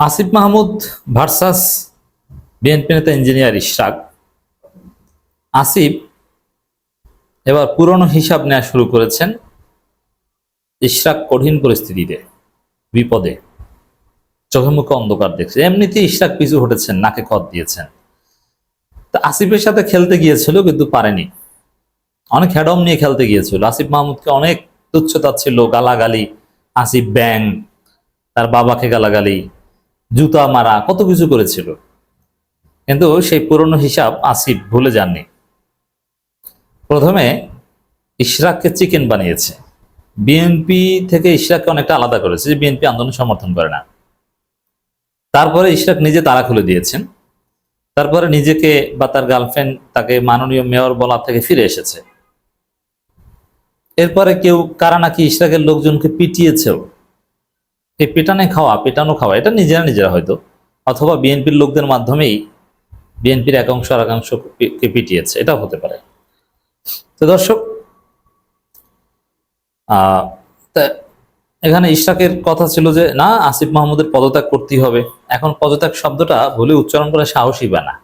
Asif Mahmud versus BNP নেতা engineer Ishraq. Asif এবার পুরনো হিসাব নেওয়া শুরু করেছেন ইশরাক কঠিন পরিস্থিতিতে, বিপদে। চোখে মুখে অন্ধকার দেখছে। এমনিতেই ইশরাক পিছু হটেছেন, নাকে খত দিয়েছেন। তা আসিফের সাথে খেলতে গিয়েছিল কিন্তু পারেনি। অনেক হ্যাডম নিয়ে খেলতে গিয়েছিল। আসিফ মাহমুদকে অনেক তুচ্ছতা ছিল গালাগালি, আসিফ ব্যাং, তার বাবাকে গালাগালি জুতা মারা, কত কিছু করেছিল। কিন্তু সেই পুরনো হিসাব আসিফ ভুলে যাননি। প্রথমে ইশরাককে চিকেন বানিয়েছে। বিএনপি থেকে ইশরাককে অনেকটা আলাদা করেছে, যে বিএনপি আন্দোলন সমর্থন করে না। তারপরে ইশরাক নিজে তারা খুলে দিয়েছেন। তারপরে নিজেকে বা তার গার্লফ্রেন্ড তাকে মাননীয় মেয়র বলা থেকে ফিরে এসেছে। এরপরে কেউ কারা নাকি ইশরাকের লোকজনকে পিটিয়েছেও এই পেটানে খাওয়া, পেটানো খাওয়া, এটা নিজেরা নিজেরা হয়তো। অথবা বিএনপির লোকদের মাধ্যমেই বিএনপির একাংশ আর একাংশকে পিটিয়েছে, এটাও হতে পারে। তো দর্শক এখানে ইশরাকের কথা ছিল যে, না, আসিফ মাহমুদের পদত্যাগ করতেই হবে। এখন পদত্যাগ শব্দটা ভুলে উচ্চারণ করে সাহসী বা না।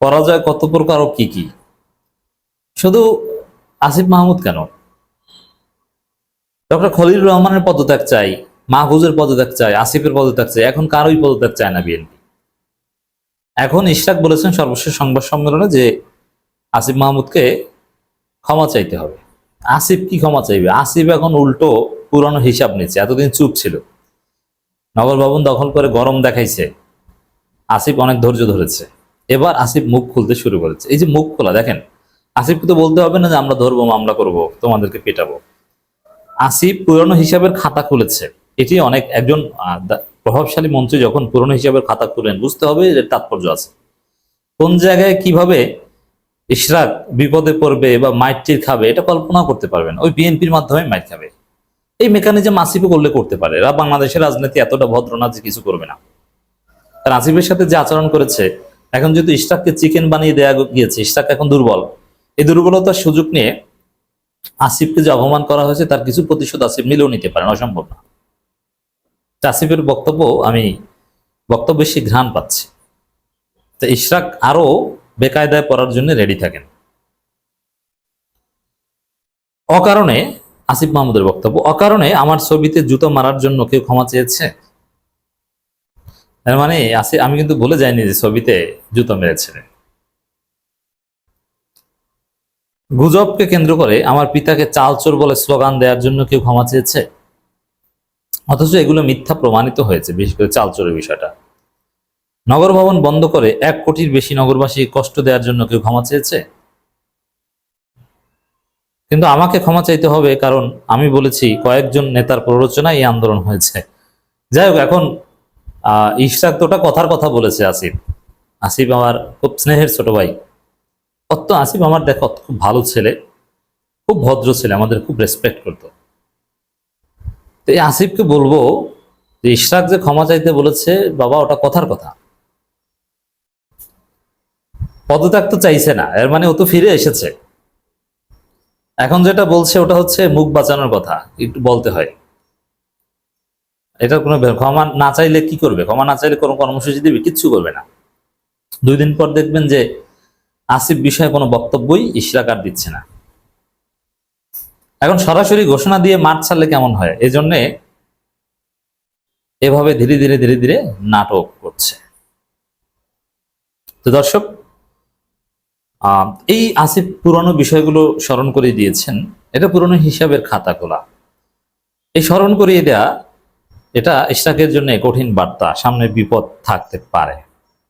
পরাজয় কত প্রকার ও কি কি? শুধু আসিফ মাহমুদ কেন? ডক্টর খলিল রহমানের পদত্যাগ চাই, মাহফুজের পদত্যাগ চাই, আসিফের পদত্যাগ চাই, এখন কারোই পদত্যাগ চায় না বিএনপি। এখন ইশরাক বলেছেন সর্বশেষ সংবাদ সম্মেলনে যে আসিফ মাহমুদকে ক্ষমা চাইতে হবে। আসিফ কি ক্ষমা চাইবে? আসিফ এখন উল্টো পুরনো হিসাব নিচ্ছে এতদিন চুপ ছিল। নগর ভবন দখল করে গরম দেখাইছে। আসিফ অনেক ধৈর্য ধরেছে। এবার আসিফ মুখ খুলতে শুরু করেছে। এই যে মুখ খোলা, দেখেন, আসিফকে তো বলতে হবে না যে আমরা ধরবো, মামলা করব, তোমাদেরকে পেটাবো। আসিফ পুরনো হিসাবের খাতা খুলেছে। এটি অনেক, একজন প্রভাবশালী মন্ত্রী যখন পুরনো হিসাবের খাতা খুলেন, বুঝতে হবে এর তাৎপর্য আছে। কোন জায়গায় কীভাবে ইশরাক বিপদে পড়বে বা মাইটটির খাবে, এটা কল্পনা করতে পারবেন। ওই বিএনপির মাধ্যমে মাইট খাবে। এই মেকানিজম আসিফও করলে করতে পারে। এরা বাংলাদেশের রাজনীতি এতটা ভদ্র না যে কিছু করবে না। আর আসিফের সাথে যে আচরণ করেছে, এখন যেহেতু ইশরাককে চিকেন বানিয়ে দেওয়া গিয়েছে, ইশরাক এখন দুর্বল। এই দুর্বলতার সুযোগ নিয়ে আসিফকে যে অপমান করা হয়েছে, তার কিছু প্রতিশোধ আসিফ নিলেও নিতে পারেন অসম্ভব না। আসিফের বক্তব্য, আমি বক্তব্য বেশি ঘ্রাণ পাচ্ছি। তো ইশরাক আরও বেকায়দায় পড়ার জন্য রেডি থাকেন। অকারণে, আসিফ মাহমুদের বক্তব্য, অকারণে আমার ছবিতে জুতো মারার জন্য কেউ ক্ষমা চেয়েছে? মানে আসি আমি কিন্তু বলে যাইনি যে ছবিতে জুতো মেরেছিলেন গুজবকে কেন্দ্র করে আমার পিতাকে চালচোর বলে স্লোগান দেওয়ার জন্য কেউ ক্ষমা চেয়েছে? অথচ এগুলো মিথ্যা প্রমাণিত হয়েছে, বিশেষ করে চালচোরের বিষয়টা। নগর ভবন বন্ধ করে এক কোটির বেশি নগরবাসী কষ্ট দেওয়ার জন্য কেউ ক্ষমা চেয়েছে? কিন্তু আমাকে ক্ষমা চাইতে হবে কারণ আমি বলেছি, কয়েকজন নেতার প্ররোচনায় এই আন্দোলন হয়েছে। যাই হোক, এখন, আহ ইশরাক তো কথার কথা বলেছে আসিফ। আসিফ আমার খুব স্নেহের ছোট ভাই। অত আসিফ আমার দেখো খুব ভালো ছেলে, খুব ভদ্র ছেলে, আমাদের খুব রেসপেক্ট করতো। তো এই আসিফকে বলব যে, ইশরাক যে ক্ষমা চাইতে বলেছে, বাবা, ওটা কথার কথা। পদত্যাগ তো চাইছে না, এর মানে ও তো ফিরে এসেছে। এখন যেটা বলছে, ওটা হচ্ছে মুখ বাঁচানোর কথা, একটু বলতে হয়। এটা কোনো ক্ষমা না চাইলে কি করবে? ক্ষমা না চাইলে কোনো কর্মসূচি দেবে? কিচ্ছু করবে না। দুই দিন পর দেখবেন যে আসিফ বিষয়ে কোনো বক্তব্যই ইশরাক আর দিচ্ছে না। এখন সরাসরি ঘোষণা দিয়ে মাঠ ছাড়লে কেমন হয়? এই জন্যে এভাবে ধীরে ধীরে ধীরে ধীরে নাটক করছে। তো দর্শক এই আসিফ পুরনো বিষয়গুলো স্মরণ করে দিয়েছেন। এটা পুরনো হিসাবের খাতা খোলা এই স্মরণ করিয়ে দেয়া, এটা ইশরাকের জন্য কঠিন বার্তা। সামনে বিপদ থাকতে পারে।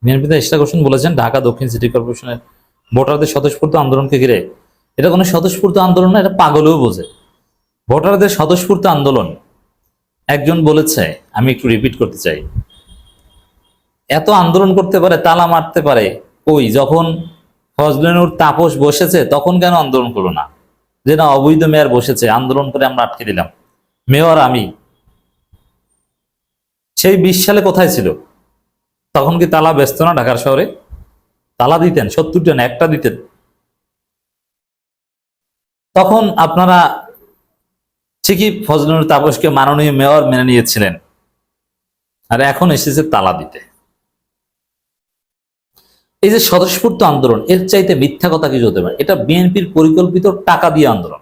বিএনপিতে ইশরাক হোসেন বলেছেন, ঢাকা দক্ষিণ সিটি কর্পোরেশনের ভোটারদের স্বতঃস্ফূর্ত আন্দোলনকে ঘিরে। এটা কোনো স্বতঃস্ফূর্ত আন্দোলন না, এটা পাগলেও বোঝে। ভোটারদের স্বতঃস্ফূর্ত আন্দোলন। একজন বলেছে, আমি একটু রিপিট করতে চাই। এত আন্দোলন করতে পারে, তালা মারতে পারে ওই যখন ফজলেনুর তাপস বসেছে, তখন কেন আন্দোলন করল না? যে না, অবৈধ মেয়র বসেছে, আন্দোলন করে আমরা আটকে দিলাম। মেয়র আমি। সেই বিশ সালে কোথায় ছিল? তখন কি তালা ব্যস্ত না ঢাকার শহরে? তালা দিতেন সত্তরটা না একটা দিতেন। তখন আপনারা ঠিকই ফজলুল তাপসকে মাননীয় মেয়র মেনে নিয়েছিলেন। আর এখন এসেছে তালা দিতে। এই যে স্বতঃস্ফূর্ত আন্দোলন, এর চাইতে মিথ্যা কথা কিছু হতে পারে। এটা বিএনপির পরিকল্পিত টাকা দিয়ে আন্দোলন।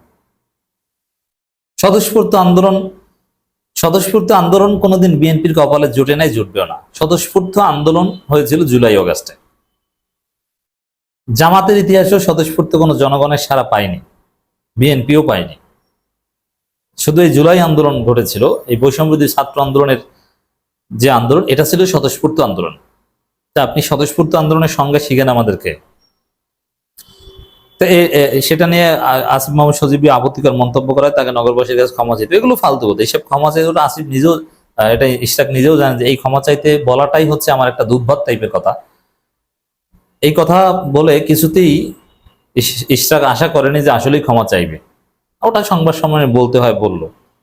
স্বতঃস্ফূর্ত আন্দোলন স্বতঃস্ফূর্ত আন্দোলন কোনোদিন বিএনপির কপালে জুটে নাই, জুটবেও না। স্বতঃস্ফূর্ত আন্দোলন হয়েছিল জুলাই অগাস্টে। জামাতের ইতিহাসেও স্বতঃস্ফূর্ত কোনো জনগণের সারা পায়নি, বিএনপিও পায়নি। শুধু এই জুলাই আন্দোলন ঘটেছিল, এই বৈষম্যবিরোধী ছাত্র আন্দোলনের যে আন্দোলন, এটা ছিল স্বতঃস্ফূর্ত আন্দোলন। তা আপনি স্বতঃস্ফূর্ত আন্দোলনের সঙ্গে শিখেন আমাদেরকে। তো সেটা নিয়ে আসিফ মোহাম্মদ সজীবী আপত্তিকর মন্তব্য করায় তাকে নগরবাসীর কাছে ক্ষমা চাইতে এগুলো ফালতু কথা। এইসব ক্ষমা চাইতে আসিফ নিজেও এটা ইশরাক নিজেও জানেন যে এই ক্ষমা চাইতে বলাটাই হচ্ছে আমার একটা দুর্ভাত টাইপের কথা। এই কথা বলে কিছুতেই ইশরাক আশা করেনি যে আসলেই ক্ষমা চাইবে। ওটা সংবাদ সম্মেলনে বলতে হয়, বলল।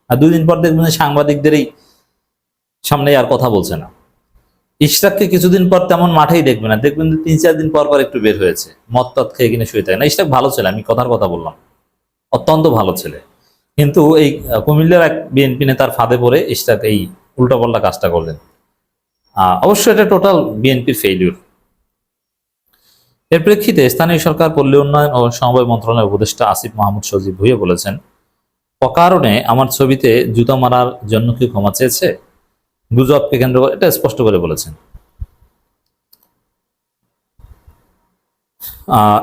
আর দুই দিন পর দেখবেন সাংবাদিকদেরই সামনে আর কথা বলছে না। ইশরাককে কিছুদিন পর তেমন মাঠেই দেখবে না। দেখবেন তিন চার দিন পর পর একটু বের হয়েছে। মদ টদ খেয়ে কিনে শুয়ে থাকে। না, ইশরাক ভালো ছেলে, আমি কথার কথা বললাম। অত্যন্ত ভালো ছেলে। কিন্তু এই কুমিল্লার এক বিএনপি নেতার ফাঁদে পড়ে ইশরাক এই উল্টাপাল্টা কাজটা করলেন। অবশ্য এটা টোটাল বিএনপির ফেইলিউর এর প্রেক্ষিতে স্থানীয় সরকার পল্লী উন্নয়ন ও সমবায় মন্ত্রণালয়ের উপদেষ্টা আসিফ মাহমুদ সজীব ভুইয়া বলেছেন, অকারণে আমার ছবিতে জুতা মারার জন্য কি ক্ষমা চেয়েছে? গুজবকে কেন্দ্র করে, এটা স্পষ্ট করে বলেছেন।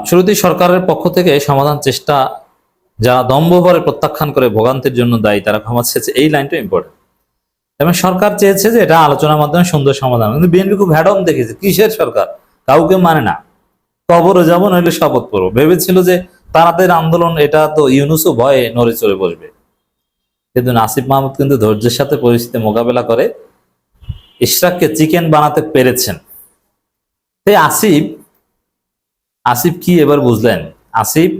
শুরুতেই সরকারের পক্ষ থেকে সমাধান চেষ্টা যারা দম্ভভরে প্রত্যাখ্যান করে ভোগান্তির জন্য দায়ী, তারা ক্ষমা চেয়েছে, এই লাইনটা ইম্পর্টেন্ট এবং সরকার চেয়েছে যে এটা আলোচনার মাধ্যমে সুন্দর সমাধান কিন্তু বিএনপি খুব হ্যাডম দেখেছে, কিসের সরকার? কাউকে মানে না। কবরে যাব নইলে শপথ করব ভেবেছিল যে তাদের আন্দোলন, এটা তো ইউনুসও ভয়ে নড়ে চড়ে বসবে। কিন্তু নাসিব মাহমুদ কিন্তু ধৈর্যের সাথে পরিস্থিতি মোকাবেলা করে ইশরাককে চিকেন বানাতে পেরেছেন। এই আসিফ আসিফ কি এবার বুঝলেন? আসিফ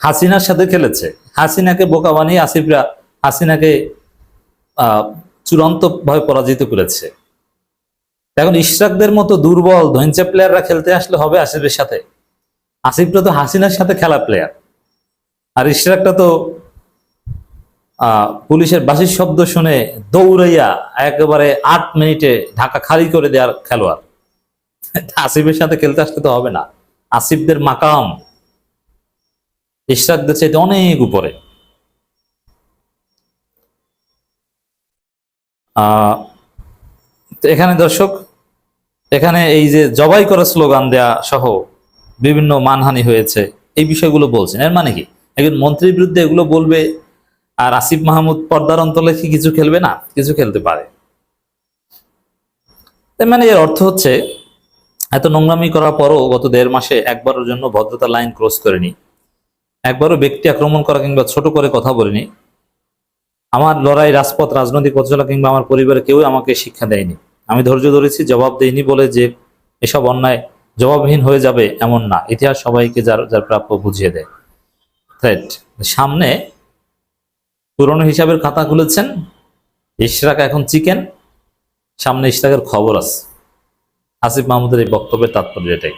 হাসিনার সাথে খেলেছে। হাসিনাকে বোকা বানিয়ে আসিফরা, হাসিনাকে, আহ চূড়ান্ত ভাবে পরাজিত করেছে। এখন ইশরাকদের মতো দুর্বল ধৈঞ্চা প্লেয়াররা খেলতে আসলে হবে আসিফের সাথে। আসিফটা তো হাসিনার সাথে খেলা প্লেয়ার আর ইশরাকটা তো পুলিশের বাসির শব্দ শুনে দৌড়াইয়া একেবারে আট মিনিটে ঢাকা খালি করে দেওয়ার খেলোয়াড়। আসিফের সাথে খেলতে আসতে তো হবে না। আসিফদের মাকাম ইশরাকদের চাইতে অনেক উপরে। এখানে দর্শক এখানে এই যে জবাই করা স্লোগান দেয়া সহ বিভিন্ন মানহানি হয়েছে, এই বিষয়গুলো বলছেন। এর মানে কি? একজন মন্ত্রীর বিরুদ্ধে এগুলো বলবে আর আসিফ মাহমুদ পর্দার অন্তলে কি কিছু খেলবে? না, কিছু খেলতে পারে। মানে এর অর্থ হচ্ছে, এত নোংরামি করার পরও গত দেড় মাসে একবারের জন্য ভদ্রতা লাইন ক্রস করেনি। একবারও ব্যক্তি আক্রমণ করা কিংবা ছোট করে কথা বলিনি। আমার লড়াই, রাজপথ, রাজনৈতিক পথ চলা কিংবা আমার পরিবারে কেউ আমাকে শিক্ষা দেয়নি। আমি ধৈর্য ধরেছি, জবাব দেইনি বলে যে এসব অন্যায় জবাবহীন হয়ে যাবে এমন না। ইতিহাস সবাইকে যার যার প্রাপ্য বুঝিয়ে দেয়। রাইট সামনে পুরনো হিসাবের খাতা খুলেছেন। ইশরাক এখন চিকেন। সামনে ইশরাকের খবর আছে। আসিফ মাহমুদের এই বক্তব্যের তাৎপর্য এটাই।